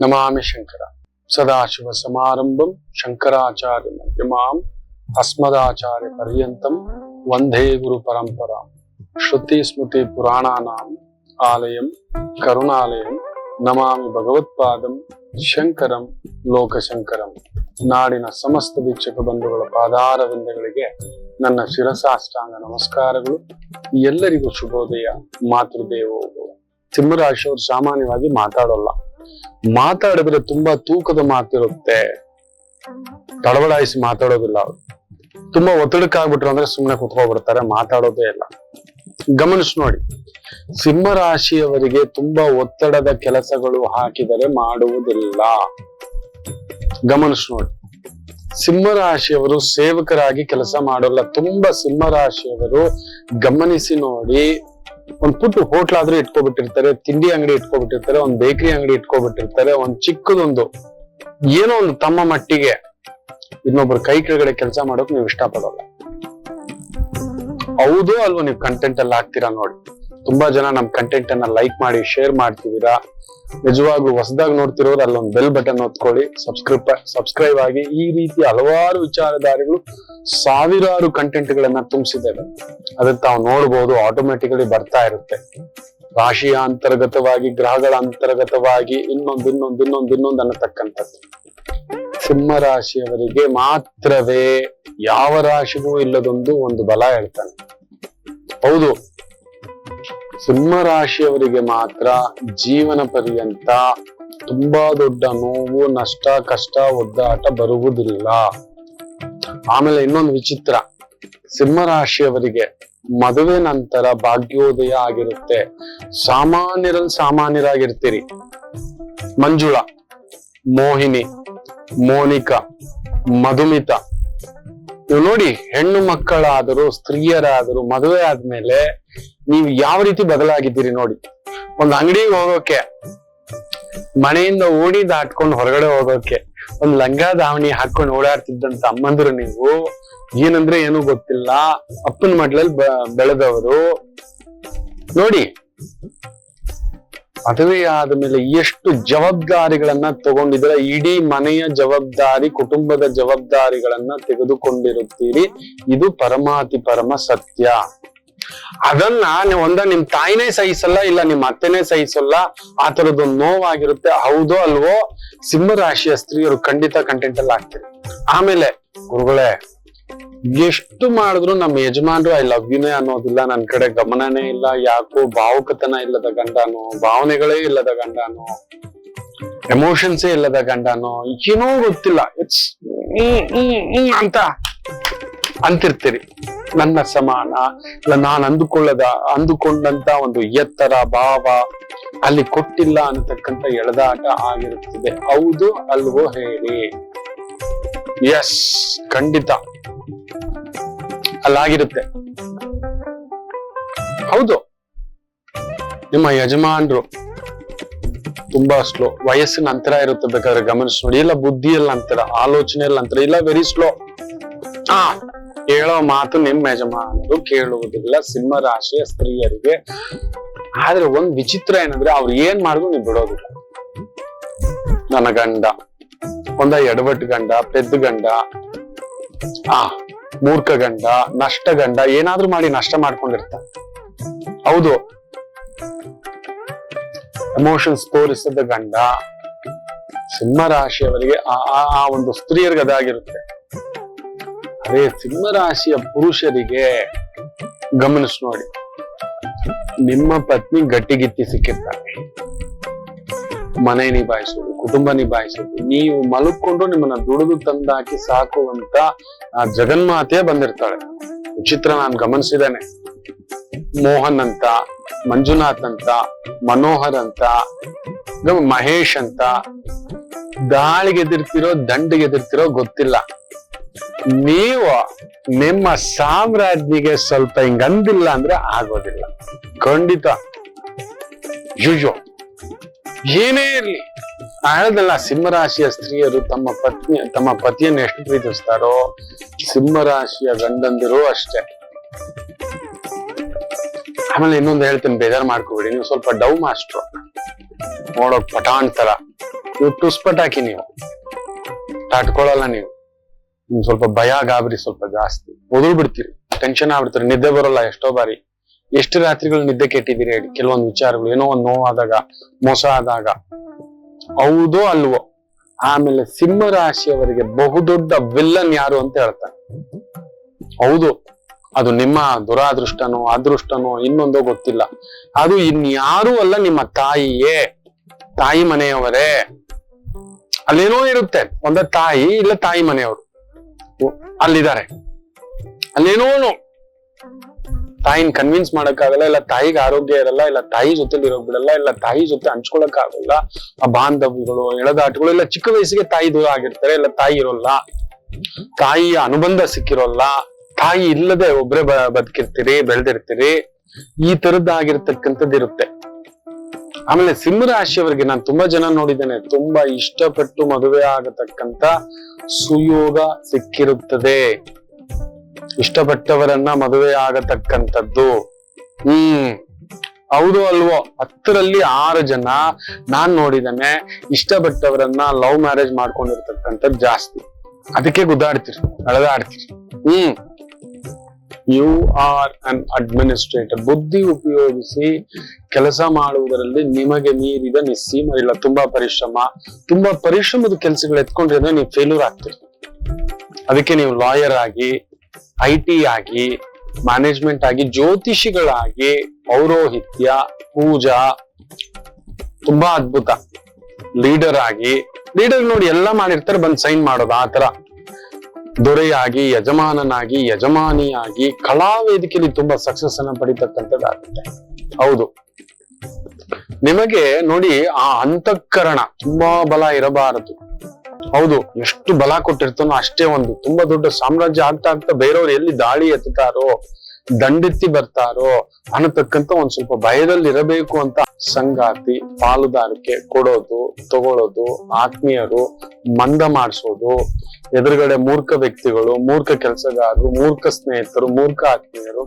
ನಮಾಮಿ ಶಂಕರ ಸದಾಶಿವ ಸಮಾರಂಭಂ ಶಂಕರಾಚಾರ್ಯ ಮಧ್ಯಮಾಂ ಅಸ್ಮದಾಚಾರ್ಯ ಪರ್ಯಂತಂ ವಂದೇ ಗುರು ಪರಂಪರಾಂ ಶ್ರುತಿ ಸ್ಮೃತಿ ಪುರಾಣಾನಾಂ ಆಲಯಂ ಕರುಣಾಲಯಂ ನಮಾಮಿ ಭಗವತ್ಪಾದಂ ಶಂಕರಂ ಲೋಕಶಂಕರಂ ನಾಡಿನ ಸಮಸ್ತ ವೀಕ್ಷಕ ಬಂಧುಗಳ ಪಾದಾರವಿಂದಗಳಿಗೆ ನನ್ನ ಶಿರಸಾಷ್ಟಾಂಗ ನಮಸ್ಕಾರಗಳು ಎಲ್ಲರಿಗೂ ಶುಭೋದಯ ಮಾತೃದೇವೋಭವ ಸಿಂಹರಾಶಿಯವರು ಸಾಮಾನ್ಯವಾಗಿ ಮಾತಾಡೋಲ್ಲ ಮಾತಾಡಿದ್ರೆ ತುಂಬಾ ತೂಕದ ಮಾತಿರುತ್ತೆ ತಡಬಡಾಯಿಸಿ ಮಾತಾಡೋದಿಲ್ಲ ಅವ್ರು. ತುಂಬಾ ಒತ್ತಡಕ್ಕಾಗ್ಬಿಟ್ರು ಅಂದ್ರೆ ಸುಮ್ಮನೆ ಕುತ್ಕೊಬಿಡ್ತಾರೆ, ಮಾತಾಡೋದೇ ಇಲ್ಲ. ಗಮನಿಸಿ ನೋಡಿ. ಸಿಂಹ ರಾಶಿಯವರಿಗೆ ತುಂಬಾ ಒತ್ತಡದ ಕೆಲಸಗಳು ಹಾಕಿದರೆ ಮಾಡುವುದಿಲ್ಲ. ಗಮನಿಸಿ ನೋಡಿ. ಸಿಂಹ ರಾಶಿಯವರು ಸೇವಕರಾಗಿ ಕೆಲಸ ಮಾಡೋಲ್ಲ. ತುಂಬಾ ಸಿಂಹ ರಾಶಿಯವರು ಗಮನಿಸಿ ನೋಡಿ. ಒಂದ್ ಪುಟ್ಟು ಹೋಟ್ಲ್ ಆದ್ರೂ ಇಟ್ಕೊಬಿಟ್ಟಿರ್ತಾರೆ, ತಿಂಡಿ ಅಂಗಡಿ ಇಟ್ಕೊಬಿಟ್ಟಿರ್ತಾರೆ, ಒಂದ್ ಬೇಕರಿ ಅಂಗಡಿ ಇಟ್ಕೊಬಿಟ್ಟಿರ್ತಾರೆ, ಒಂದ್ ಚಿಕ್ಕದೊಂದು ಏನೋ ಒಂದು ತಮ್ಮ ಮಟ್ಟಿಗೆ ಇನ್ನೊಬ್ರು ಕೈ ಕೆಳಗಡೆ ಕೆಲಸ ಮಾಡೋಕ್ ನೀವು ಇಷ್ಟಪಡೋಲ್ಲ. ಹೌದು ಅಲ್ವಾ ನೀವು ಕಂಟೆಂಟ್ ಅಲ್ಲಿ ಹಾಕ್ತೀರಾ ನೋಡಿ. ತುಂಬಾ ಜನ ನಮ್ ಕಂಟೆಂಟ್ ಅನ್ನ ಲೈಕ್ ಮಾಡಿ ಶೇರ್ ಮಾಡ್ತಿದ್ದೀರಾ? ನಿಜವಾಗ್ಲೂ ಹೊಸದಾಗಿ ನೋಡ್ತಿರೋರು ಅಲ್ಲೊಂದು ಬೆಲ್ ಬಟನ್ ಒತ್ಕೊಳ್ಳಿ. ಸಬ್ಸ್ಕ್ರೈಬ್ ಸಬ್ಸ್ಕ್ರೈಬ್ ಆಗಿ ಈ ರೀತಿ ಹಲವಾರು ವಿಚಾರಧಾರಿಗಳು ಸಾವಿರಾರು ಕಂಟೆಂಟ್ ಗಳನ್ನ ತುಂಬಿಸಿದ್ದೇವೆ. ಅದನ್ನ ತಾವು ನೋಡ್ಬೋದು ಆಟೋಮೆಟಿಕಲಿ ಬರ್ತಾ ಇರುತ್ತೆ. ರಾಶಿಯ ಅಂತರ್ಗತವಾಗಿ ಗ್ರಹಗಳ ಅಂತರ್ಗತವಾಗಿ ಇನ್ನೊಂದು ಇನ್ನೊಂದು ಇನ್ನೊಂದು ಇನ್ನೊಂದು ಅನ್ನತಕ್ಕಂಥದ್ದು. ಸಿಂಹ ರಾಶಿಯವರಿಗೆ ಮಾತ್ರವೇ ಯಾವ ರಾಶಿಗೂ ಇಲ್ಲದೊಂದು ಒಂದು ಬಲ ಹೇಳ್ತಾನೆ. ಹೌದು ಸಿಂಹ ರಾಶಿಯವರಿಗೆ ಮಾತ್ರ ಜೀವನ ಪರ್ಯಂತ ತುಂಬಾ ದೊಡ್ಡ ನೋವು, ನಷ್ಟ, ಕಷ್ಟ, ಒದ್ದಾಟ ಬರುವುದಿಲ್ಲ. ಆಮೇಲೆ ಇನ್ನೊಂದು ವಿಚಿತ್ರ. ಸಿಂಹ ರಾಶಿಯವರಿಗೆ ಮದುವೆ ನಂತರ ಭಾಗ್ಯೋದಯ ಆಗಿರುತ್ತೆ. ಸಾಮಾನ್ಯರಲ್ಲಿ ಸಾಮಾನ್ಯರಾಗಿರ್ತೀರಿ. ಮಂಜುಳ, ಮೋಹಿನಿ, ಮೋನಿಕಾ, ಮಧುಮಿತ ನೀವು ನೋಡಿ ಹೆಣ್ಣು ಮಕ್ಕಳಾದರೂ, ಸ್ತ್ರೀಯರಾದರೂ, ಮದುವೆ ಆದ್ಮೇಲೆ ನೀವು ಯಾವ ರೀತಿ ಬದಲಾಗಿದ್ದೀರಿ ನೋಡಿ. ಒಂದು ಅಂಗಡಿಗೆ ಹೋಗೋಕೆ, ಮನೆಯಿಂದ ಓಡಿ ದಾಟ್ಕೊಂಡು ಹೊರಗಡೆ ಹೋಗೋಕೆ, ಒಂದ್ ಲಂಗ ದಾವಣಿ ಹಾಕೊಂಡು ಓಡಾಡ್ತಿದ್ದಂತ ಅಮ್ಮಂದ್ರು ನೀವು, ಏನಂದ್ರೆ ಏನು ಗೊತ್ತಿಲ್ಲ. ಅಪ್ಪನ ಮಡ್ಲಲ್ಲಿ ಬೆಳೆದವರು. ನೋಡಿ ಮದುವೆ ಆದ್ಮೇಲೆ ಎಷ್ಟು ಜವಾಬ್ದಾರಿಗಳನ್ನ ತಗೊಂಡಿದ್ರೆ ಇಡೀ ಮನೆಯ ಜವಾಬ್ದಾರಿ, ಕುಟುಂಬದ ಜವಾಬ್ದಾರಿಗಳನ್ನ ತೆಗೆದುಕೊಂಡಿರುತ್ತೀರಿ. ಇದು ಪರಮಾತಿ ಪರಮ ಸತ್ಯ. ಅದನ್ನ ನೀವು ಒಂದ ನಿಮ್ ತಾಯಿನೇ ಸಹಿಸಲ್ಲ, ಇಲ್ಲ ನಿಮ್ ಅತ್ತೆನೇ ಸಹಿಸಲ್ಲ, ಆ ತರದ್ದು ನೋವಾಗಿರುತ್ತೆ. ಹೌದೋ ಅಲ್ವೋ? ಸಿಂಹ ರಾಶಿಯ ಸ್ತ್ರೀಯರು ಖಂಡಿತ ಕಂಟೆಂಟ್ ಅಲ್ಲಿ ಆಗ್ತೀರಿ ಆಮೇಲೆ ಗುರುಗಳೇ ಎಷ್ಟು ಮಾಡಿದ್ರು ನಮ್ಮ ಯಜಮಾನ್ರು ಐ ಲವ್ ಯುನೇ ಅನ್ನೋದಿಲ್ಲ ನನ್ನ ಕಡೆ ಗಮನನೇ ಇಲ್ಲ, ಯಾಕೋ ಭಾವುಕತನ ಇಲ್ಲದ ಗಂಡನೋ, ಭಾವನೆಗಳೇ ಇಲ್ಲದ ಗಂಡನೋ ಎಮೋಷನ್ಸೇ ಇಲ್ಲದ ಗಂಡನೋ, ಏನೋ ಗೊತ್ತಿಲ್ಲ ಇಟ್ಸ್ ಅಂತ ಅಂತಿರ್ತೀರಿ. ನನ್ನ ಸಮಾನ, ಇಲ್ಲ, ನಾನು ಅಂದುಕೊಳ್ಳದ, ಅಂದುಕೊಂಡಂತ ಒಂದು ಎತ್ತರ ಭಾವ ಅಲ್ಲಿ ಕೊಟ್ಟಿಲ್ಲ ಅನ್ನತಕ್ಕಂತ ಎಳೆದಾಟ ಆಗಿರುತ್ತದೆ. ಹೌದು ಅಲ್ವೋ ಹೇಳಿ? ಎಸ್ ಖಂಡಿತ. ಅಲ್ಲಾಗಿರುತ್ತೆ. ಹೌದು. ನಿಮ್ಮ ಯಜಮಾನ್ರು ತುಂಬಾ ಸ್ಲೋ ವಯಸ್ಸಿನ ಅಂತರ ಇರುತ್ತೆ ಬೇಕಾದ್ರೆ ಗಮನಿಸಿ ನೋಡಿ. ಇಲ್ಲ ಬುದ್ಧಿಯಲ್ಲಿ ಅಂತರ ಆಲೋಚನೆಯಲ್ಲಿ ಅಂತರ, ಇಲ್ಲ ವೆರಿ ಸ್ಲೋ ಆ ಹೇಳೋ ಮಾತು ನಿಮ್ಮ ಯಜಮಾನರು ಕೇಳುವುದಿಲ್ಲ. ಸಿಂಹ ರಾಶಿಯ ಸ್ತ್ರೀಯರಿಗೆ. ಆದ್ರೆ ಒಂದ್ ವಿಚಿತ್ರ ಏನಂದ್ರೆ ಅವ್ರು ಏನ್ ಮಾಡಿದ್ರು ನೀವು ಬಿಡೋದಿಲ್ಲ. ನನ್ನ ಗಂಡ, ಒಂದ ಎಡವಟ್ಟು ಗಂಡ, ಪೆದ್ದ ಗಂಡ. ಆ ಮೂರ್ಖ ಗಂಡ ನಷ್ಟ ಗಂಡ ಏನಾದ್ರೂ ಮಾಡಿ ನಷ್ಟ ಮಾಡ್ಕೊಂಡಿರ್ತ. ಹೌದು. ಎಮೋಷನ್ಸ್ ತೋರಿಸದ ಗಂಡ ಸಿಂಹ ರಾಶಿಯವರಿಗೆ ಆ ಒಂದು ಸ್ತ್ರೀಯರಿಗೆ ಅದಾಗಿರುತ್ತೆ ಅದೇ ಸಿಂಹ ರಾಶಿಯ ಪುರುಷರಿಗೆ ಗಮನಿಸಿ ನೋಡಿ. ನಿಮ್ಮ ಪತ್ನಿ ಗಟ್ಟಿಗಿತ್ತಿ ಸಿಕ್ಕಿರ್ತಾರೆ ಮನೆ ನಿಭಾಯಿಸೋದು ಕುಟುಂಬ ನಿಭಾಯಿಸುತ್ತೆ. ನೀವು ಮಲಕ್ಕೊಂಡು ನಿಮ್ಮನ್ನ ದುಡಿದು ತಂದಾಕಿ ಸಾಕುವಂತ, ಆ ಜಗನ್ಮಾತೆ ಬಂದಿರ್ತಾಳೆ. ವಿಚಿತ್ರ ನಾನ್ ಗಮನಿಸಿದ್ದೇನೆ. ಮೋಹನ್ ಅಂತ, ಮಂಜುನಾಥ್ ಅಂತ, ಮನೋಹರ್ ಅಂತ ಮಹೇಶ್ ಅಂತ ದಾಳಿಗೆ ಎದುರ್ತಿರೋ, ದಂಡಿಗೆ ಗೆದಿರ್ತಿರೋ ಗೊತ್ತಿಲ್ಲ. ನೀವು ನಿಮ್ಮ ಸಾಮ್ರಾಜ್ಞಿಗೆ ಸ್ವಲ್ಪ ಹಿಂಗಂದಿಲ್ಲ ಅಂದ್ರೆ ಆಗೋದಿಲ್ಲ. ಖಂಡಿತ. ಯುಜೋ. ಏನೇ ಇರ್ಲಿ. ನಾ ಹೇಳ್ದಲ್ಲ ಸಿಂಹರಾಶಿಯ ಸ್ತ್ರೀಯರು ತಮ್ಮ ಪತ್ನಿ, ತಮ್ಮ ಪತಿಯನ್ನು ಎಷ್ಟು ಪ್ರೀತಿಸ್ತಾರೋ, ಸಿಂಹರಾಶಿಯ ಗಂಡಂದಿರು ಅಷ್ಟೇ. ಆಮೇಲೆ ಇನ್ನೊಂದು ಹೇಳ್ತೀನಿ, ಬೇಜಾರ್ ಮಾಡ್ಕೋಬೇಡಿ, ನೀವು ಸ್ವಲ್ಪ ಡೌ ಮಾಸ್ಟ್ರು. ನೋಡೋ ಪಟಾಣ್ ತರ. ನೀವು ಟುಸ್ಪಟಾಕಿ ನೀವು. ತಾಟ್ಕೊಳ್ಳಲ್ಲ ನೀವು. ನಿಮ್ ಸ್ವಲ್ಪ ಭಯ, ಗಾಬರಿ ಸ್ವಲ್ಪ ಜಾಸ್ತಿ. ಒದಲ್ ಬಿಡ್ತೀರಿ, ಟೆನ್ಷನ್ ಆಗ್ಬಿಡ್ತೀರಿ, ನಿದ್ದೆ ಬರೋಲ್ಲ ಎಷ್ಟೋ ಬಾರಿ. ಎಷ್ಟು ರಾತ್ರಿಗಳು ನಿದ್ದೆ ಕೆಟ್ಟಿದ್ದೀರಿ ಹೇಳಿ, ಕೆಲವೊಂದು ವಿಚಾರಗಳು, ಏನೋ ಒಂದು ನೋವಾದಾಗ, ಮೋಸ ಆದಾಗ. ಹೌದೋ ಅಲ್ವೋ? ಆಮೇಲೆ ಸಿಂಹ ರಾಶಿಯವರಿಗೆ ಬಹುದೊಡ್ಡ ವಿಲ್ಲನ್ ಯಾರು ಅಂತ ಹೇಳ್ತಾರೆ. ಹೌದು, ಅದು ನಿಮ್ಮ ದುರಾದೃಷ್ಟನೋ, ಅದೃಷ್ಟನೋ, ಇನ್ನೊಂದೋ ಗೊತ್ತಿಲ್ಲ. ಅದು ಇನ್ಯಾರೂ ಅಲ್ಲ, ನಿಮ್ಮ ತಾಯಿಯೇ. ತಾಯಿ ಮನೆಯವರೇ. ಅಲ್ಲೇನೋ ಇರುತ್ತೆ, ಒಂದ ತಾಯಿ ಇಲ್ಲ ತಾಯಿ ಮನೆಯವರು. ಅಲ್ಲಿದ್ದಾರೆ. ಅಲ್ಲೇನೋ ತಾಯಿನ ಕನ್ವಿನ್ಸ್ ಮಾಡಕ್ಕಾಗಲ್ಲ, ಇಲ್ಲ ತಾಯಿಗೆ ಆರೋಗ್ಯ ಇರಲ್ಲ, ಇಲ್ಲ ತಾಯಿ ಜೊತೆಲಿ ಇರೋಕ್ ಬಿಡಲ್ಲ, ಇಲ್ಲ ತಾಯಿ ಜೊತೆ ಹಂಚ್ಕೊಳಕ್ ಆಗಲ್ಲ ಆ ಬಾಂಧವ್ಯಗಳು ಎಳೆದಾಟಗಳು ಇಲ್ಲ ಚಿಕ್ಕ ವಯಸ್ಸಿಗೆ ತಾಯಿ ದೂರ ಆಗಿರ್ತಾರೆ, ಇಲ್ಲ ತಾಯಿ ಇರೋಲ್ಲ, ತಾಯಿಯ ಅನುಬಂಧ ಸಿಕ್ಕಿರೋಲ್ಲ, ತಾಯಿ ಇಲ್ಲದೆ ಒಬ್ರೆ ಬದುಕಿರ್ತೀರಿ, ಬೆಳೆದಿರ್ತೀರಿ, ಈ ತರದ್ದಾಗಿರ್ತಕ್ಕಂಥದ್ದು ಇರುತ್ತೆ. ಆಮೇಲೆ ಸಿಂಹರಾಶಿಯವರಿಗೆ ನಾನು ತುಂಬಾ ಜನ ನೋಡಿದ್ದೇನೆ, ತುಂಬಾ ಇಷ್ಟಪಟ್ಟು ಮದುವೆ ಆಗತಕ್ಕಂತ ಸುಯೋಗ ಸಿಕ್ಕಿರುತ್ತದೆ. ಇಷ್ಟಪಟ್ಟವರನ್ನ ಮದುವೆ ಆಗತಕ್ಕಂಥದ್ದು. ಹ್ಮ್. ಹೌದು ಅಲ್ವೋ? ಹತ್ತರಲ್ಲಿ ಆರು ಜನ ನಾನ್ ನೋಡಿದಾನೆ ಇಷ್ಟಪಟ್ಟವರನ್ನ ಲವ್ ಮ್ಯಾರೇಜ್ ಮಾಡ್ಕೊಂಡಿರ್ತಕ್ಕಂಥದ್ದು ಜಾಸ್ತಿ. ಅದಕ್ಕೆ ಗುದ್ದಾಡ್ತೀರಿ ಅಳದಾಡ್ತೀರಿ ಹ್ಮ್. You are an administrator. ಬುದ್ಧಿ ಉಪಯೋಗಿಸಿ ಕೆಲಸ ಮಾಡುವುದರಲ್ಲಿ ನಿಮಗೆ ಮೀರಿದ ನಿಸ್ಸೀಮ, ಇಲ್ಲ ತುಂಬಾ ಪರಿಶ್ರಮ. ತುಂಬಾ ಪರಿಶ್ರಮದ ಕೆಲಸಗಳು ಎತ್ಕೊಂಡಿರೋದ್ರೆ ನೀವು ಫೇಲ್ಯೂರ್ ಆಗ್ತೀರಿ. ಅದಕ್ಕೆ ನೀವು ಲಾಯರ್ ಆಗಿ ಐ ಟಿ ಆಗಿ ಮ್ಯಾನೇಜ್ಮೆಂಟ್ ಆಗಿ, ಜ್ಯೋತಿಷಿಗಳಾಗಿ, ಪೌರೋಹಿತ್ಯ, ಪೂಜಾ, ತುಂಬಾ ಅದ್ಭುತ. ಲೀಡರ್ ಆಗಿ ಲೀಡರ್ ನೋಡಿ ಎಲ್ಲ ಮಾಡಿರ್ತಾರೆ, ಬಂದ್ ಸೈನ್ ಮಾಡೋದು ಆ ತರ ದೊರೆಯಾಗಿ, ಯಜಮಾನನಾಗಿ, ಯಜಮಾನಿಯಾಗಿ, ಕಲಾ ವೇದಿಕೆಯಲ್ಲಿ ತುಂಬಾ ಸಕ್ಸಸ್ ಅನ್ನ ಪಡಿತಕ್ಕಂಥದ್ದಾಗುತ್ತೆ ಹೌದು. ನಿಮಗೆ ನೋಡಿ ಆ ಅಂತಃಕರಣ, ತುಂಬಾ ಬಲ ಇರಬಾರದು. ಹೌದು, ಎಷ್ಟು ಬಲ ಕೊಟ್ಟಿರ್ತಾನೋ ಅಷ್ಟೇ ಒಂದು. ತುಂಬಾ ದೊಡ್ಡ ಸಾಮ್ರಾಜ್ಯ ಆಗ್ತಾ ಆಗ್ತಾ ಬೇರೆಯವ್ರು ಎಲ್ಲಿ ದಾಳಿ ಎತ್ತುತ್ತಾರೋ ದಂಡೆತ್ತಿ ಬರ್ತಾರೋ ಅನ್ನತಕ್ಕಂತ ಒಂದ್ ಸ್ವಲ್ಪ ಭಯದಲ್ಲಿ ಇರಬೇಕು ಅಂತ ಸಂಗಾತಿ, ಪಾಲುದಾರಿಕೆ ಕೊಡೋದು ತಗೊಳ್ಳೋದು ಆತ್ಮೀಯರು ಮಂದ ಮಾಡಿಸೋದು, ಎದುರುಗಡೆ ಮೂರ್ಖ ವ್ಯಕ್ತಿಗಳು, ಮೂರ್ಖ ಕೆಲಸಗಾರರು, ಮೂರ್ಖ ಸ್ನೇಹಿತರು, ಮೂರ್ಖ ಆತ್ಮೀಯರು,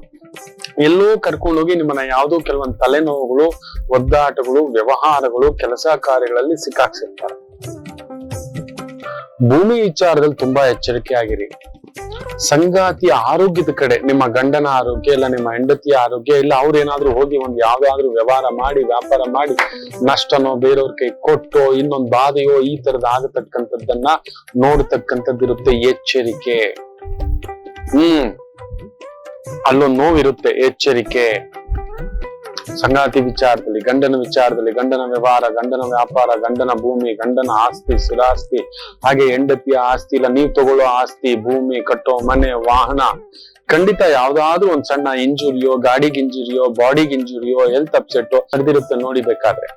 ಎಲ್ಲೋ ಕರ್ಕೊಂಡೋಗಿ ನಿಮ್ಮನ್ನ ಯಾವುದೋ ಕೆಲವೊಂದು ತಲೆನೋವುಗಳು, ಒದ್ದಾಟಗಳು, ವ್ಯವಹಾರಗಳು, ಕೆಲಸ ಕಾರ್ಯಗಳಲ್ಲಿ ಸಿಕ್ಕಾಕ್ಸಿರ್ತಾರೆ. ಭೂಮಿ ವಿಚಾರದಲ್ಲಿ ತುಂಬಾ ಎಚ್ಚರಿಕೆ ಆಗಿರಿ. ಸಂಗಾತಿಯ ಆರೋಗ್ಯದ ಕಡೆ, ನಿಮ್ಮ ಗಂಡನ ಆರೋಗ್ಯ ಇಲ್ಲ, ನಿಮ್ಮ ಹೆಂಡತಿಯ ಆರೋಗ್ಯ ಇಲ್ಲ ಅವ್ರೇನಾದ್ರೂ ಹೋಗಿ ಒಂದು ಯಾವ್ದಾದ್ರು ವ್ಯವಹಾರ ಮಾಡಿ, ವ್ಯಾಪಾರ ಮಾಡಿ, ನಷ್ಟನೋ, ಬೇರೆಯವ್ರ ಕೈ ಕೊಟ್ಟೋ, ಇನ್ನೊಂದು ಬಾಧೆಯೋ, ಈ ತರದ ಆಗತಕ್ಕಂಥದ್ದನ್ನ ನೋಡ್ತಕ್ಕಂಥದ್ದಿರುತ್ತೆ ಎಚ್ಚರಿಕೆ. ಹ್ಮ್. ಅಲ್ಲೊಂದು ನೋವಿರುತ್ತೆ ಎಚ್ಚರಿಕೆ. ಸಂಗಾತಿ ವಿಚಾರದಲ್ಲಿ, ಗಂಡನ ವಿಚಾರದಲ್ಲಿ, ಗಂಡನ ವ್ಯವಹಾರ, ಗಂಡನ ವ್ಯಾಪಾರ, ಗಂಡನ ಭೂಮಿ, ಗಂಡನ ಆಸ್ತಿ ಸ್ಥಿರಾಸ್ತಿ ಹಾಗೆ ಹೆಂಡತಿಯ ಆಸ್ತಿ, ಇಲ್ಲ ನೀವು ತಗೊಳ್ಳೋ ಆಸ್ತಿ, ಭೂಮಿ, ಕಟ್ಟೋ ಮನೆ, ವಾಹನ, ಖಂಡಿತ ಯಾವ್ದಾದ್ರು ಒಂದ್ ಸಣ್ಣ ಇಂಜುರಿಯೋ ಗಾಡಿಗೆ ಇಂಜುರಿಯೋ ಬಾಡಿಗೆ ಇಂಜುರಿಯೋ ಹೆಲ್ತ್ ಅಪ್ಸೆಟ್ ನಡೆದಿರುತ್ತೆ ನೋಡಿ ಬೇಕಾದ್ರೆ.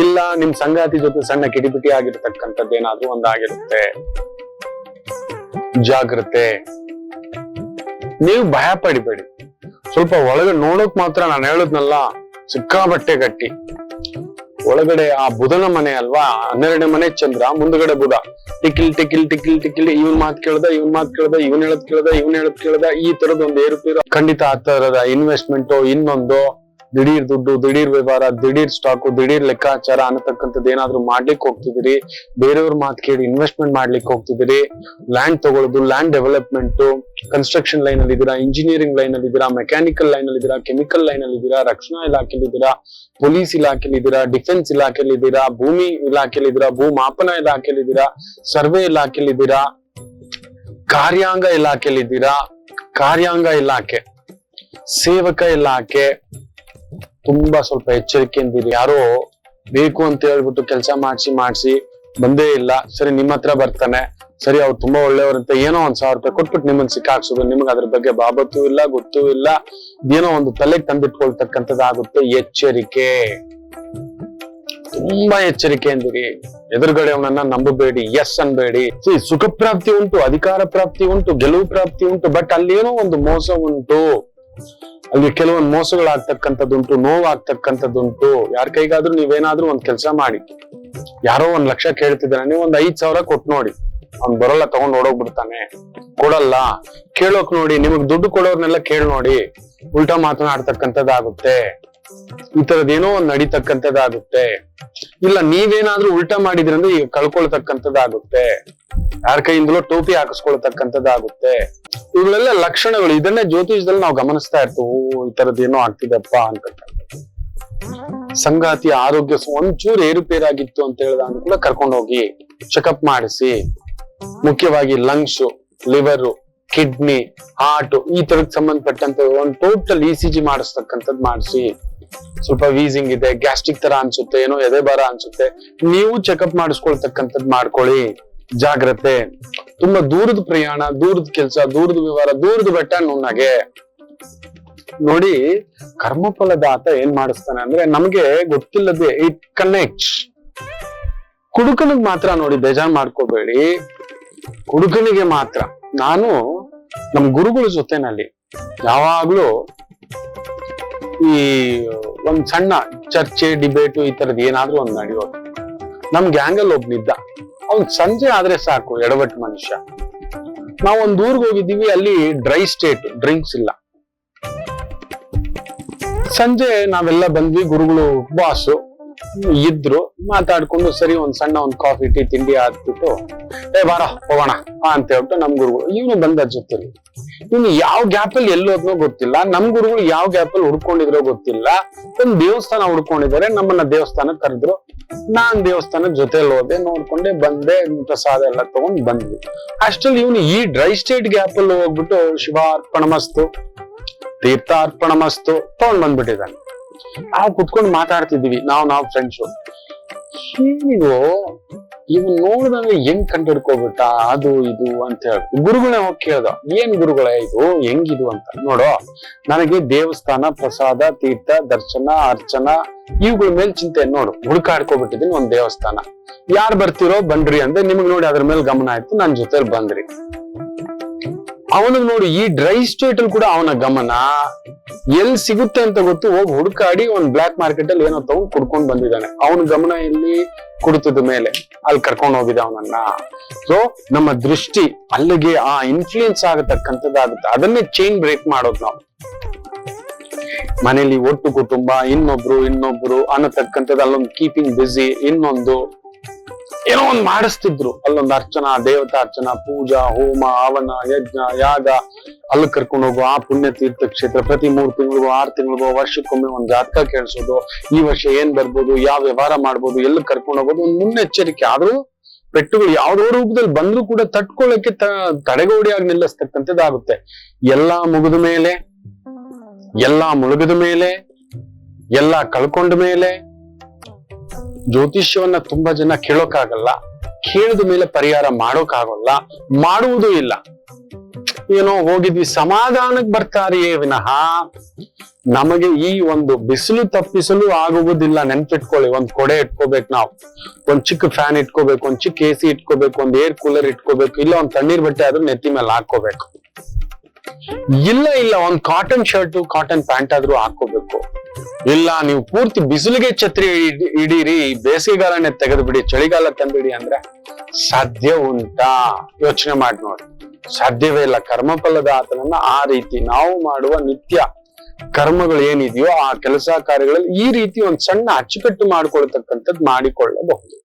ಇಲ್ಲ, ನಿಮ್ ಸಂಗಾತಿ ಜೊತೆ ಸಣ್ಣ ಕಿಟಿಪಿಟಿ ಆಗಿರ್ತಕ್ಕಂಥದ್ದು ಏನಾದ್ರೂ ಒಂದಾಗಿರುತ್ತೆ. ಜಾಗ್ರತೆ. ನೀವು ಭಯ ಪಡಿಬೇಡಿ. ಸ್ವಲ್ಪ ಒಳಗೆ ನೋಡೋಕ್ ಮಾತ್ರ ನಾನು ಹೇಳದ್ನಲ್ಲ ಸಿಕ್ಕಾಬಟ್ಟೆ ಗಟ್ಟಿ. ಒಳಗಡೆ ಆ ಬುಧನ ಮನೆ ಅಲ್ವಾ? ಹನ್ನೆರಡನೇ ಮನೆ ಚಂದ್ರ, ಮುಂದ್ಗಡೆ ಬುಧ. ಟಿಕಿಲ್ ಟಿಕಿಲ್ ಟಿಕಿಲ್ ಟಿಕಿಲ್, ಇವನ್ ಮಾತ್ ಕೇಳ್ದ, ಇವನ್ ಮಾತ್ ಕೇಳ್ದ, ಇವನ್ ಹೇಳದ್ ಕೇಳ್ದ, ಇವನ್ ಹೇಳದ್ ಕೇಳ್ದ, ಈ ತರದ ಒಂದ್ ಏರುಪೇರು. ಖಂಡಿತ ಆ ತರದ ಇನ್ವೆಸ್ಟ್ಮೆಂಟ್ ಇನ್ನೊಂದು. ದಿಢೀರ್ ದುಡ್ಡು, ದಿಢೀರ್ ವ್ಯವಹಾರ, ದಿಢೀರ್ ಸ್ಟಾಕು ದಿಢೀರ್ ಲೆಕ್ಕಾಚಾರ ಅನ್ನತಕ್ಕಂಥದ್ದು ಏನಾದ್ರೂ ಮಾಡ್ಲಿಕ್ಕೆ ಹೋಗ್ತಿದ್ದೀರಿ? ಬೇರೆಯವ್ರ ಮಾತು ಕೇಳಿ ಇನ್ವೆಸ್ಟ್ಮೆಂಟ್ ಮಾಡ್ಲಿಕ್ಕೆ ಹೋಗ್ತಿದ್ದೀರಿ? ಲ್ಯಾಂಡ್ ತಗೊಳ್ಳೋದು ಲ್ಯಾಂಡ್ ಡೆವಲಪ್ಮೆಂಟ್ ಕನ್ಸ್ಟ್ರಕ್ಷನ್ ಲೈನ್ ಅಲ್ಲಿ ಇದ್ದೀರಾ ಇಂಜಿನಿಯರಿಂಗ್ ಲೈನ್ ಅಲ್ಲಿ ಇದ್ದೀರಾ ಮೆಕ್ಯಾನಿಕಲ್ ಲೈನ್ ಅಲ್ಲಿ ಇದ್ದೀರಾ ಕೆಮಿಕಲ್ ಲೈನ್ ಅಲ್ಲಿ ಇದ್ದೀರಾ, ರಕ್ಷಣಾ ಇಲಾಖೆಯಲ್ಲಿ ಇದ್ದೀರಾ ಪೊಲೀಸ್ ಇಲಾಖೆಯಲ್ಲಿ ಇದ್ದೀರಾ ಡಿಫೆನ್ಸ್ ಇಲಾಖೆಯಲ್ಲಿ ಇದ್ದೀರಾ, ಭೂಮಿ ಇಲಾಖೆಯಲ್ಲಿ ಇದ್ದೀರಾ ಭೂ ಮಾಪನ ಇಲಾಖೆಯಲ್ಲಿ ಇದ್ದೀರಾ ಸರ್ವೆ ಇಲಾಖೆಯಲ್ಲಿ ಇದ್ದೀರಾ, ಕಾರ್ಯಾಂಗ ಇಲಾಖೆಯಲ್ಲಿ ಇದ್ದೀರಾ, ಕಾರ್ಯಾಂಗ ಇಲಾಖೆ, ಸೇವಕ ಇಲಾಖೆ ತುಂಬಾ ಸ್ವಲ್ಪ ಎಚ್ಚರಿಕೆಯಿಂದಿರಿ ಯಾರೋ ಬೇಕು ಅಂತ ಹೇಳ್ಬಿಟ್ಟು ಕೆಲಸ ಮಾಡಿಸಿ ಮಾಡಿಸಿ ಬಂದೇ ಇಲ್ಲ. ಸರಿ, ನಿಮ್ಮ ಹತ್ರ ಬರ್ತಾನೆ. ಸರಿ, ಅವ್ರು ತುಂಬಾ ಒಳ್ಳೆಯವರಂತ ಏನೋ ಒಂದ್ ಸಾವಿರ ರೂಪಾಯಿ ಕೊಟ್ಬಿಟ್ಟು ನಿಮ್ಮನ್ನ ಸಿಕ್ಕಾಕ್ಸೋದು. ನಿಮ್ಗೆ ಅದ್ರ ಬಗ್ಗೆ ಬಾಬತ್ತು ಇಲ್ಲ, ಗೊತ್ತೂ ಇಲ್ಲ. ಏನೋ ಒಂದು ತಲೆಗೆ ತಂದಿಟ್ಕೊಳ್ತಕ್ಕಂಥದ್ದಾಗುತ್ತೆ ಎಚ್ಚರಿಕೆ. ತುಂಬಾ ಎಚ್ಚರಿಕೆ ಅಂದಿರಿ ಎದುರುಗಡೆ ಅವನನ್ನ ನಂಬಬೇಡಿ ಎಸ್ ಅನ್ಬೇಡಿ. ಸಿ, ಸುಖ ಪ್ರಾಪ್ತಿ ಉಂಟು, ಅಧಿಕಾರ ಪ್ರಾಪ್ತಿ ಉಂಟು, ಗೆಲುವು ಪ್ರಾಪ್ತಿ ಉಂಟು ಬಟ್ ಅಲ್ಲಿ ಏನೋ ಒಂದು ಮೋಸ ಉಂಟು. ಅಲ್ಲಿ ಕೆಲವೊಂದು ಮೋಸಗಳಾಗ್ತಕ್ಕಂಥದ್ದುಂಟು, ನೋವಾಗ್ತಕ್ಕಂಥದ್ದುಂಟು. ಯಾರ ಕೈಗಾದ್ರೂ ನೀವೇನಾದ್ರೂ ಒಂದ್ ಕೆಲಸ ಮಾಡಿ. ಯಾರೋ ಒಂದ್ ಲಕ್ಷ ಕೇಳ್ತಿದ್ದಾನೆ ನೀವು ಒಂದ್ ಐದ್ ಸಾವಿರ ಕೊಟ್ಟು ನೋಡಿ. ಅವ್ನ್ ಬರೋಲ್ಲ, ತಗೊಂಡ್ ಓಡೋಗ್ಬಿಡ್ತಾನೆ. ಕೊಡಲ್ಲ. ಕೇಳೋಕ್ ನೋಡಿ, ನಿಮಗ್ ದುಡ್ಡು ಕೊಡೋರ್ನೆಲ್ಲ ಕೇಳ್ ನೋಡಿ. ಉಲ್ಟಾ ಮಾತನಾಡ್ತಕ್ಕಂಥದ್ದಾಗುತ್ತೆ. ಈ ತರದೇನೋ ಒಂದ್ ನಡೀತಕ್ಕಂಥದ್ದಾಗುತ್ತೆ. ಇಲ್ಲ, ನೀವೇನಾದ್ರೂ ಉಲ್ಟಾ ಮಾಡಿದ್ರಂದ್ರೆ ಈಗ ಕಳ್ಕೊಳ್ತಕ್ಕಂಥದ್ದಾಗುತ್ತೆ. ಯಾರ ಕೈಯಿಂದಲೋ ಟೋಪಿ ಹಾಕಿಸ್ಕೊಳ್ತಕ್ಕಂಥದ್ದಾಗುತ್ತೆ. ಇವುಗಳೆಲ್ಲ ಲಕ್ಷಣಗಳು. ಇದನ್ನೇ ಜ್ಯೋತಿಷದಲ್ಲಿ ನಾವು ಗಮನಿಸ್ತಾ ಇರ್ತೇವೆ ಈ ತರದೇನೋ ಆಗ್ತಿದೆಪ್ಪ ಅಂತಕ್ಕಂಥ ಸಂಗಾತಿ, ಆರೋಗ್ಯ ಒಂಚೂರು ಏರುಪೇರಾಗಿತ್ತು ಅಂತ ಹೇಳಿದ ಕೂಡ ಕರ್ಕೊಂಡು ಹೋಗಿ ಚೆಕಪ್ ಮಾಡಿಸಿ. ಮುಖ್ಯವಾಗಿ ಲಂಗ್ಸ್ ಲಿವರ್ ಕಿಡ್ನಿ ಹಾರ್ಟ್ ಈ ತರಕ್ ಸಂಬಂಧಪಟ್ಟಂತ ಒಂದು ಟೋಟಲ್ ಇ ಸಿ ಜಿ ಮಾಡಿಸ್ತಕ್ಕಂಥದ್ದು ಮಾಡಿಸಿ. ಸ್ವಲ್ಪ ವೀಸಿಂಗ್ ಇದೆ ಗ್ಯಾಸ್ಟ್ರಿಕ್ ತರ ಅನ್ಸುತ್ತೆ, ಏನೋ ಎದೆ ಭಾರ ಅನ್ಸುತ್ತೆ. ನೀವು ಚೆಕಪ್ ಮಾಡಿಸ್ಕೊಳ್ತಕ್ಕಂಥದ್ದು ಮಾಡ್ಕೊಳ್ಳಿ. ಜಾಗ್ರತೆ. ತುಂಬಾ ದೂರದ ಪ್ರಯಾಣ, ದೂರದ ಕೆಲಸ, ದೂರದ ವಿವರ ದೂರದ ಬೆಟ್ಟ ನುಣ್ಣಗೆ ನೋಡಿ ಕರ್ಮಫಲದಾತ ಏನ್ ಮಾಡಿಸ್ತಾನೆ ಅಂದ್ರೆ ನಮ್ಗೆ ಗೊತ್ತಿಲ್ಲದೆ ಇಟ್ ಕನೆಕ್ಟ್ ಕುಡುಕನಿಗೆ ಮಾತ್ರ ನೋಡಿ ಬೇಜಾರ್ ಮಾಡ್ಕೋಬೇಡಿ. ಕುಡುಕನಿಗೆ ಮಾತ್ರ. ನಾನು ನಮ್ ಗುರುಗಳ ಜೊತೆನಲ್ಲಿ ಯಾವಾಗ್ಲೂ ಈ ಒಂದ್ ಸಣ್ಣ ಚರ್ಚೆ ಡಿಬೇಟು ಈ ತರದ್ ಏನಾದ್ರೂ ಒಂದ್ ನಡೆಯೋದು ನಮ್ ಗ್ಯಾಂಗಲ್ ಒಬ್ನಿದ್ದ ಅವ್ನ್ ಸಂಜೆ ಆದ್ರೆ ಸಾಕು, ಎಡವಟ್ ಮನುಷ್ಯ. ನಾವ್ ಒಂದ್ ಊರ್ಗ್ ಹೋಗಿದ್ದೀವಿ, ಅಲ್ಲಿ ಡ್ರೈ ಸ್ಟೇಟ್ ಡ್ರಿಂಕ್ಸ್ ಇಲ್ಲ. ಸಂಜೆ ನಾವೆಲ್ಲ ಬಂದ್ವಿ, ಗುರುಗಳು ಬಾಸು ಇದ್ರು ಮಾತಾಡ್ಕೊಂಡು ಸರಿ ಒಂದ್ ಸಣ್ಣ ಒಂದ್ ಕಾಫಿ ಟೀ ತಿಂಡಿ ಹಾಕ್ಬಿಟ್ಟು ಏ, ಬಾರ, ಹೋಗೋಣ ಅಂತ ಹೇಳ್ಬಿಟ್ಟು ನಮ್ ಗುರುಗಳು, ಇವನು ಬಂದ ಜೊತೆಲಿ. ಇವ್ನು ಯಾವ ಗ್ಯಾಪ್ ಅಲ್ಲಿ ಎಲ್ಲೋದ್ನೋ ಗೊತ್ತಿಲ್ಲ. ನಮ್ ಗುರುಗಳು ಯಾವ ಗ್ಯಾಪ್ ಅಲ್ಲಿ ಹುಡ್ಕೊಂಡಿದ್ರೋ ಗೊತ್ತಿಲ್ಲ. ಒಂದ್ ದೇವಸ್ಥಾನ ಹುಡ್ಕೊಂಡಿದ್ದಾರೆ. ನಮ್ಮನ್ನ ದೇವಸ್ಥಾನ ಕರೆದ್ರು. ನಾನ್ ದೇವಸ್ಥಾನದ ಜೊತೆಲಿ ಹೋದೆ, ನೋಡ್ಕೊಂಡೆ, ಬಂದೆ, ಪ್ರಸಾದ ಎಲ್ಲ ತಗೊಂಡ್ ಬಂದ್ವಿ. ಅಷ್ಟಲ್ಲಿ ಇವನು ಈ ಡ್ರೈ ಸ್ಟೇಟ್ ಗ್ಯಾಪ್ ಅಲ್ಲಿ ಹೋಗ್ಬಿಟ್ಟು ಶಿವಾರ್ಪಣಮಸ್ತು ತೀರ್ಥಾರ್ಪಣಮಸ್ತು ತಗೊಂಡ್ ಬಂದ್ಬಿಟ್ಟಿದ್ದಾನೆ. ನಾವು ಕುತ್ಕೊಂಡು ಮಾತಾಡ್ತಿದ್ವಿ ನಾವು ನಾವು ಫ್ರೆಂಡ್ಸು ಹೀಗೂ ಇವನ್ ನೋಡಿದಾಗ ಹೆಂಗ್ ಕಂಡಿಡ್ಕೋಬಿಟ್ಟ, ಅದು ಇದು ಅಂತ ಹೇಳಿ. ಗುರುಗಳೇ ಹೋಗಿ ಕೇಳ್ದ, ಏನ್ ಗುರುಗಳೇ ಇದು? ಹೆಂಗಿದು ಅಂತ? ನೋಡು. ನನಗೆ ದೇವಸ್ಥಾನ, ಪ್ರಸಾದ, ತೀರ್ಥ, ದರ್ಶನ, ಅರ್ಚನ, ಇವುಗಳ ಮೇಲೆ ಚಿಂತೆ ನೋಡು. ಹುಡುಕಾಡ್ಕೊಬಿಟ್ಟಿದೀನಿ ಒಂದ್ ದೇವಸ್ಥಾನ. ಯಾರು ಬರ್ತಿರೋ ಬನ್ರಿ ಅಂದ್ರೆ ನಿಮ್ಗೆ ನೋಡಿ ಅದ್ರ ಮೇಲೆ ಗಮನ ಆಯ್ತು, ನನ್ ಜೊತೆಲಿ ಬಂದ್ರಿ. ಅವನಿಗೆ ನೋಡಿ ಈ ಡ್ರೈ ಸ್ಟೇಟ್ ಅಲ್ಲಿ ಕೂಡ ಅವನ ಗಮನ. ಎಲ್ಲಿ ಸಿಗುತ್ತೆ ಅಂತ ಗೊತ್ತು? ಹೋಗಿ ಹುಡುಕಾಡಿ ಒಂದ್ ಬ್ಲಾಕ್ ಮಾರ್ಕೆಟ್ ಅಲ್ಲಿ ಏನೋ ತಗೊಂಡ್ ಕುಡ್ಕೊಂಡ್ ಬಂದಿದ್ದಾನೆ. ಅವನ ಗಮನ ಇಲ್ಲಿ ಕುಡಿತದ ಮೇಲೆ? ಅಲ್ಲಿ ಕರ್ಕೊಂಡು ಹೋಗಿದ ಅವನನ್ನ. ಸೊ ನಮ್ಮ ದೃಷ್ಟಿ ಅಲ್ಲಿಗೆ ಆ ಇನ್ಫ್ಲೂಯೆನ್ಸ್ ಆಗತಕ್ಕಂಥದ್ದಾಗುತ್ತೆ. ಅದನ್ನೇ ಚೈನ್ ಬ್ರೇಕ್ ಮಾಡೋದು ನಾವು. ಮನೇಲಿ ಒಟ್ಟು ಕುಟುಂಬ, ಇನ್ನೊಬ್ರು ಇನ್ನೊಬ್ರು ಅನ್ನತಕ್ಕಂಥದ್ದು, ಅಲ್ಲೊಂದು ಕೀಪಿಂಗ್ ಬಿಸಿ ಇನ್ನೊಂದು ಏನೋ ಒಂದ್ ಮಾಡಿಸ್ತಿದ್ರು. ಅಲ್ಲೊಂದು ಅರ್ಚನಾ ದೇವತಾ ಅರ್ಚನಾ ಪೂಜಾ, ಹೋಮ, ಹವನ, ಯಜ್ಞ, ಯಾಗ. ಅಲ್ಲಿ ಕರ್ಕೊಂಡು ಹೋಗೋ ಆ ಪುಣ್ಯ ತೀರ್ಥ ಕ್ಷೇತ್ರ ಪ್ರತಿ ಮೂರ್ ತಿಂಗಳಿಗೂ, ಆರ್ ತಿಂಗಳಿಗೂ, ವರ್ಷಕ್ಕೊಮ್ಮೆ ಒಂದ್ ಜಾತಕ ಕೇಳಿಸೋದು. ಈ ವರ್ಷ ಏನ್ ಬರ್ಬೋದು, ಯಾವ ವ್ಯವಹಾರ ಮಾಡ್ಬೋದು, ಎಲ್ಲಿ ಕರ್ಕೊಂಡು ಹೋಗೋದು ಒಂದು ಮುನ್ನೆಚ್ಚರಿಕೆ. ಆದ್ರೂ ಪೆಟ್ಟುಗಳು ಯಾವ್ದೋ ರೂಪದಲ್ಲಿ ಬಂದ್ರೂ ಕೂಡ ತಟ್ಕೊಳ್ಳಕ್ಕೆ ತಡೆಗೋಡಿ ತಡೆಗೋಡಿಯಾಗಿ ನಿಲ್ಲಿಸ್ತಕ್ಕಂಥದ್ದಾಗುತ್ತೆ ಎಲ್ಲಾ ಮುಗಿದ ಮೇಲೆ, ಎಲ್ಲಾ ಮುಳುಗಿದ ಮೇಲೆ, ಎಲ್ಲಾ ಕಳ್ಕೊಂಡ ಮೇಲೆ ಜ್ಯೋತಿಷ್ಯವನ್ನ ತುಂಬಾ ಜನ ಕೇಳೋಕ್ಕಾಗಲ್ಲ. ಕೇಳಿದ ಮೇಲೆ ಪರಿಹಾರ ಮಾಡೋಕ್ಕಾಗಲ್ಲ. ಮಾಡುವುದೂ ಇಲ್ಲ. ಏನೋ ಹೋಗಿದ್ವಿ, ಸಮಾಧಾನಕ್ಕೆ ಬರ್ತಾರೆಯೇ ವಿನಃ ನಮಗೆ ಈ ಒಂದು ಬಿಸಿಲು ತಪ್ಪಿಸಲು ಆಗುವುದಿಲ್ಲ. ನೆನ್ಪಿಟ್ಕೊಳ್ಳಿ, ಒಂದ್ ಕೊಡೆ ಇಟ್ಕೋಬೇಕು ನಾವು. ಒಂದ್ ಚಿಕ್ಕ ಫ್ಯಾನ್ ಇಟ್ಕೋಬೇಕು, ಒಂದ್ ಚಿಕ್ಕ ಎ ಸಿ ಇಟ್ಕೋಬೇಕು, ಒಂದ್ ಏರ್ ಕೂಲರ್ ಇಟ್ಕೋಬೇಕು, ಇಲ್ಲ ಒಂದ್ ತಣ್ಣೀರ್ ಬಟ್ಟೆ ಆದ್ರೂ ನೆತ್ತಿ ಮೇಲೆ ಹಾಕೋಬೇಕು ಇಲ್ಲ ಇಲ್ಲ, ಒಂದ್ ಕಾಟನ್ ಶರ್ಟ್ ಕಾಟನ್ ಪ್ಯಾಂಟ್ ಆದ್ರೂ ಹಾಕೋಬೇಕು ಇಲ್ಲ, ನೀವು ಪೂರ್ತಿ ಬಿಸಿಲಿಗೆ ಛತ್ರಿ ಇಡೀರಿ ಬೇಸಿಗೆಗಾಲನೇ ತೆಗೆದು ಬಿಡಿ ಚಳಿಗಾಲ ತಂದ್ಬಿಡಿ ಅಂದ್ರೆ ಸಾಧ್ಯ ಉಂಟಾ? ಯೋಚನೆ ಮಾಡಿ ನೋಡಿ. ಸಾಧ್ಯವೇ ಇಲ್ಲ. ಕರ್ಮಫಲದ ಆತನನ್ನ ಆ ರೀತಿ ನಾವು ಮಾಡುವ ನಿತ್ಯ ಕರ್ಮಗಳು ಏನಿದೆಯೋ ಆ ಕೆಲಸ ಕಾರ್ಯಗಳಲ್ಲಿ ಈ ರೀತಿ ಒಂದ್ ಸಣ್ಣ ಅಚ್ಚುಕಟ್ಟು ಮಾಡ್ಕೊಳ್ತಕ್ಕಂಥದ್ದು ಮಾಡಿಕೊಳ್ಳಬಹುದು.